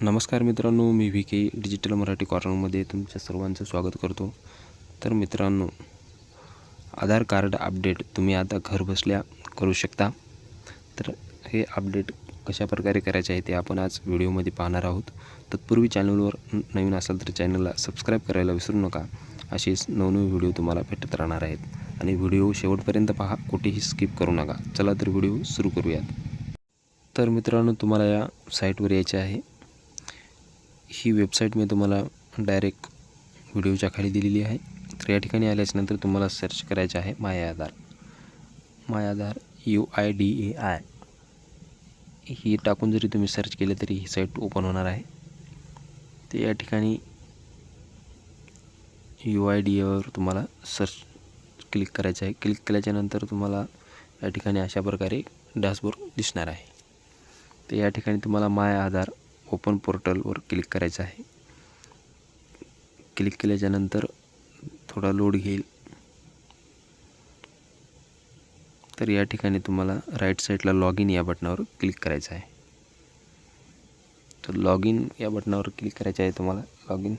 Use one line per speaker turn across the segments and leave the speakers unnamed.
नमस्कार मित्रांनो मी व्ही के डिजिटल मराठी कॉर्नरमध्ये तुमच्या सर्वांचं स्वागत करतो. तर मित्रांनो आधार कार्ड अपडेट तुम्ही आता घरबसल्या करू शकता. तर हे अपडेट कशा प्रकारे करायचे आहे ते आपण आज व्हिडिओमध्ये पाहणार आहोत. तत्पूर्वी चॅनलवर नवीन असाल तर चॅनलला सबस्क्राईब करायला विसरू नका. असेच नवनवीन व्हिडिओ तुम्हाला भेटत राहणार आहेत. आणि व्हिडिओ शेवटपर्यंत पहा कुठेही स्किप करू नका. चला तर व्हिडिओ सुरू करूयात. तर मित्रांनो तुम्हाला या साईटवर यायचे आहे. ही वेबसाईट मी तुम्हाला डायरेक्ट व्हिडिओच्या खाली दिलेली आहे. तर या ठिकाणी आल्याच्यानंतर तुम्हाला सर्च करायचे आहे my Aadhaar. My Aadhaar U I D A I ही टाकून जरी तुम्ही सर्च केले तरी ही साईट ओपन होणार आहे. ते या ठिकाणी यू आय डी एवर तुम्हाला सर्च क्लिक करायचं आहे. क्लिक केल्याच्यानंतर तुम्हाला या ठिकाणी अशा प्रकारे डॅशबोर्ड दिसणार आहे. तर या ठिकाणी तुम्हाला माय आधार ओपन पोर्टलवर क्लिक करायचं आहे. क्लिक केल्याच्यानंतर थोडा लोड घेईल. तर या ठिकाणी तुम्हाला राईट साईडला लॉग इन या बटनावर क्लिक करायचं आहे. तर लॉग इन या बटनावर क्लिक करायचं आहे तुम्हाला. लॉग इन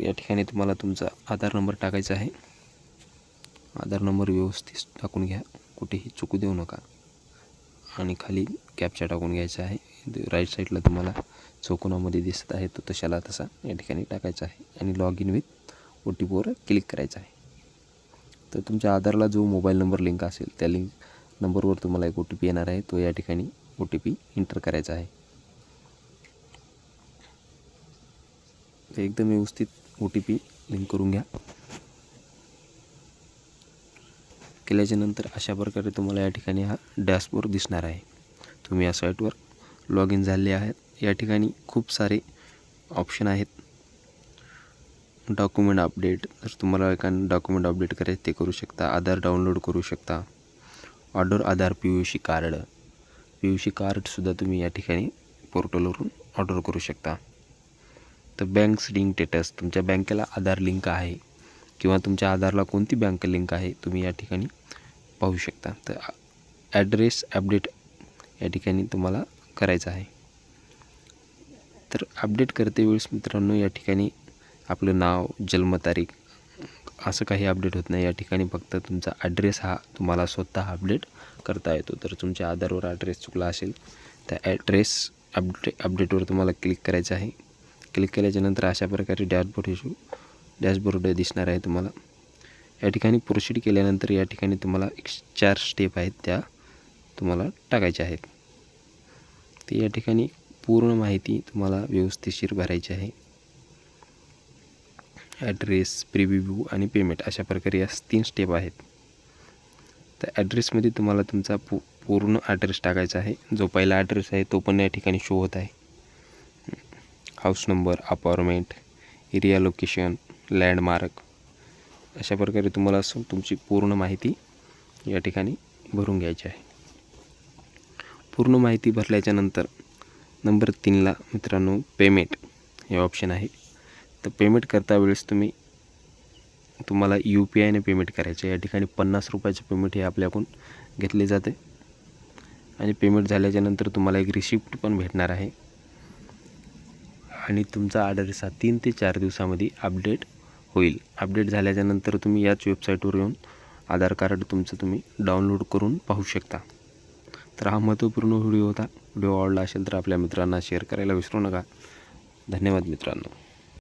या ठिकाणी तुम्हाला तुमचा आधार नंबर टाकायचा आहे. आधार नंबर व्यवस्थित टाकून घ्या. कुठेही चुकू देऊ नका. आणि खाली कॅपचा टाकून घ्यायचा आहे. राईट साईडला तुम्हाला चौकोनामध्ये दिसत आहे तो तशाला तसा या ठिकाणी टाकायचा आहे आणि log in with O T पीवर क्लिक करायचं आहे. तर तुमच्या आधारला जो मोबाईल नंबर लिंक असेल त्या लिंक नंबरवर तुम्हाला एक ओ टी पी येणार आहे तो या ठिकाणी ओ टी पी एंटर करायचा आहे. एकदम व्यवस्थित ओ टी पी लिंक करून घ्या. केल्याच्यानंतर अशा प्रकारे तुम्हाला या ठिकाणी हा डॅशबोर्ड दिसणार आहे. तुम्ही या साईटवर लॉग इन झाले आहेत. या ठिकाणी खूप सारे ऑप्शन आहेत. डॉक्युमेंट अपडेट जर तुम्हाला एखादं डॉक्युमेंट अपडेट करायचं ते करू शकता. आधार डाउनलोड करू शकता. Order Aadhaar P U C card P U C कार्डसुद्धा तुम्ही या ठिकाणी पोर्टलवरून ऑर्डर करू शकता. तर बँक लिंक स्टेटस तुमच्या बँकेला आधार लिंक आहे किंवा तुमच्या आधारला कोणती बँक लिंक आहे तुम्ही या ठिकाणी पाहू शकता. तर ॲड्रेस अपडेट या ठिकाणी तुम्हाला करायचं आहे. तर अपडेट करते वेळेस मित्रांनो या ठिकाणी आपलं नाव जन्मतारीख असं काही अपडेट होत नाही. या ठिकाणी फक्त तुमचा ॲड्रेस हा तुम्हाला स्वतः अपडेट करता येतो. तर तुमच्या आधारवर ॲड्रेस चुकला असेल त्या ॲड्रेस अपडे अपडेटवर तुम्हाला क्लिक करायचं आहे. क्लिक केल्याच्यानंतर अशा प्रकारे डॅशबोर्ड इशू डॅशबोर्ड दिसणार आहे तुम्हाला. या ठिकाणी प्रोसीड केल्यानंतर या ठिकाणी तुम्हाला एक चार स्टेप आहेत त्या तुम्हाला टाकायच्या आहेत. ते या ठिकाणी पूर्ण माहिती तुम्हाला व्यवस्थितशीर भरायची आहे. ॲड्रेस प्रिव्ह्यू आणि पेमेंट अशा प्रकारे या तीन स्टेप आहेत. तर ॲड्रेसमध्ये तुम्हाला तुमचा पू पूर्ण ॲड्रेस टाकायचा आहे. जो पहिला ॲड्रेस आहे तो पण या ठिकाणी शो होत आहे. House number apartment area location landmark अशा प्रकारे तुम्हाला असं तुमची पूर्ण माहिती या ठिकाणी भरून घ्यायची आहे. पूर्ण माहिती भरल्याच्यानंतर नंबर तीनला मित्रांनो पेमेंट हे ऑप्शन आहे. तर पेमेंट करता वेळेस तुम्ही तुम्हाला यू पी आयने पेमेंट करायचे या ठिकाणी पन्नास रुपयाचं पेमेंट हे आपल्याकडून घेतले जाते. आणि पेमेंट झाल्याच्यानंतर तुम्हाला एक रिसिप्ट पण भेटणार आहे. आणि तुमचा ॲड्रेस हा तीन ते चार दिवसामध्ये अपडेट होईल. अपडेट झाल्याच्यानंतर तुम्ही याच वेबसाईटवर येऊन आधार कार्ड तुमचं तुम्ही डाउनलोड करून पाहू शकता. तर हा महत्त्वपूर्ण व्हिडिओ होता. व्हिडिओ आवडला असेल तर आपल्या मित्रांना शेअर करायला विसरू नका. धन्यवाद मित्रांनो.